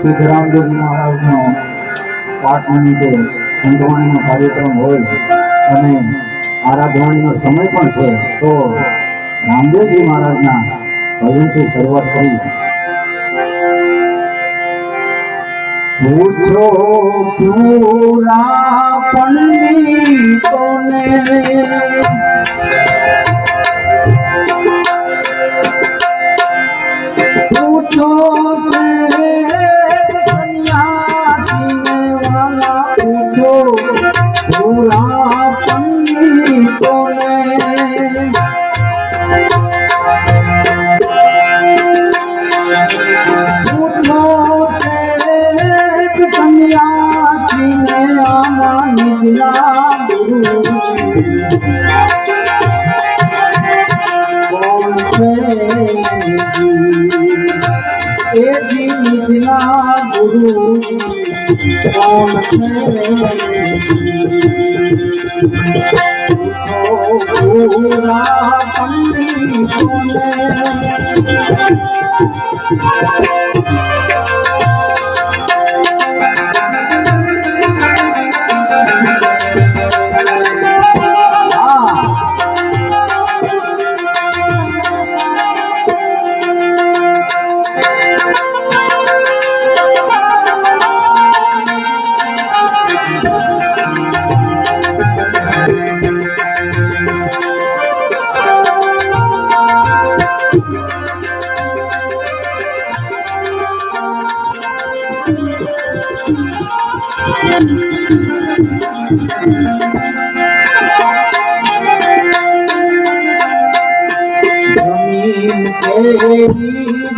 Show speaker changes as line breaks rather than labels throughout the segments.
સિદ્ધરામદેવ મહારાજનો પાઠ નિમિત્તે સંતવાણીનો કાર્યક્રમ હોય અને આરાધવાણીનો સમય પણ છે, તો રામદેવજી મહારાજના ભજનથી શરૂઆત કરી. પૂછો પૂરા પંડિતોને मिला गुरु कौन पूरा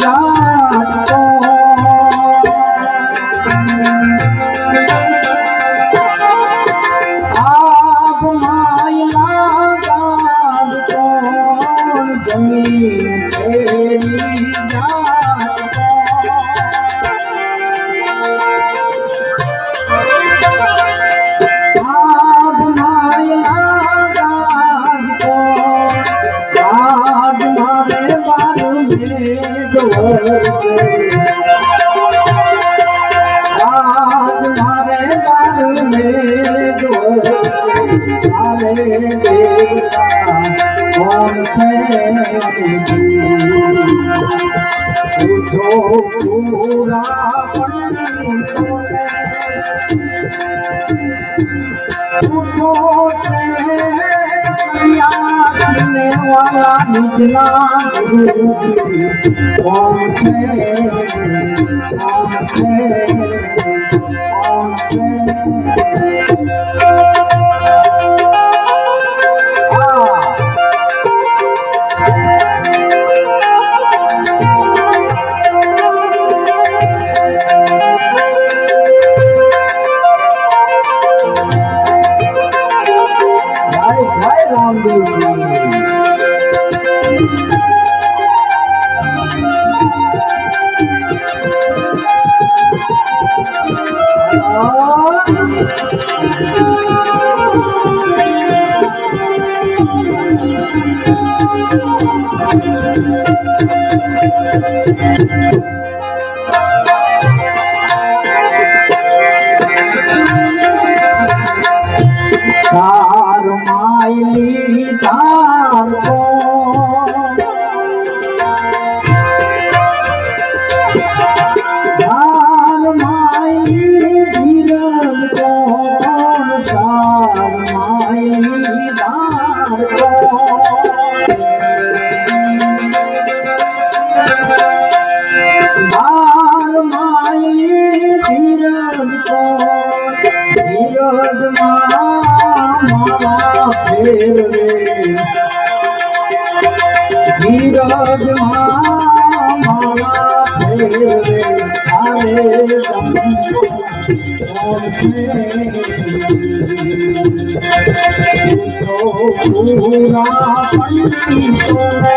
जाता हरे घर में हरे करने वाला निकला पहुंचे पहुंचे पहुंचे Thank you. ફેરવે ધીરજ મારા ફેરવે તારે પૂરા પંડિતોને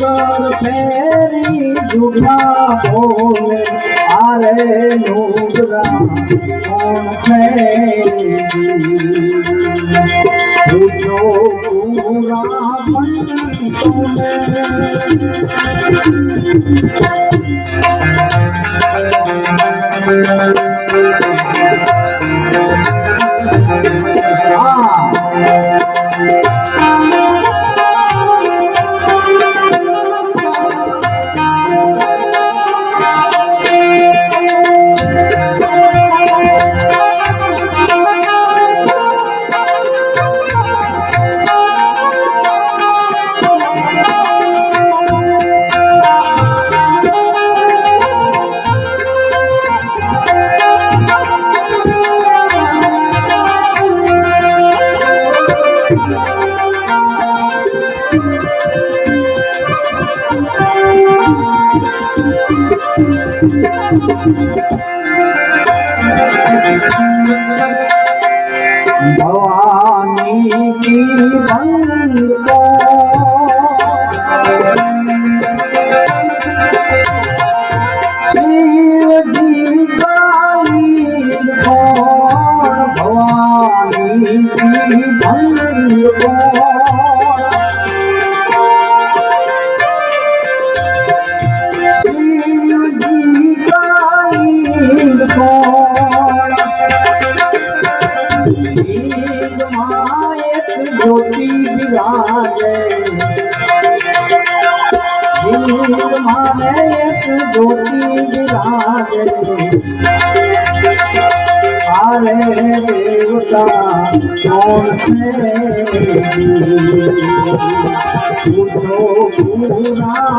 সুন্দর ফেরি দুখা বলে আরে নুরা Thank you. જ્યોતિ બિરાજે નીર માને એક જ્યોતિ બિરાજે આરે દેવતા કોણ છે પૂરા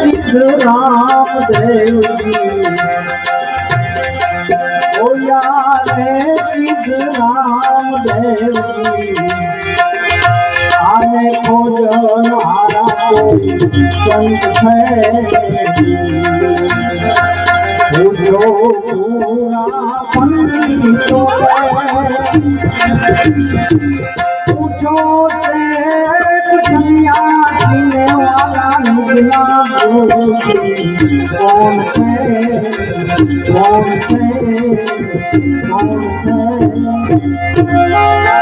સિદ્ધ રામદેવજી બોલ્યાને સિદ્ધ રામદેવજી આને ભોજન હારા કોઈ સંત છે પૂછો શેઠ સન્યાસી વાલા નિગલા wanna take, to take, to?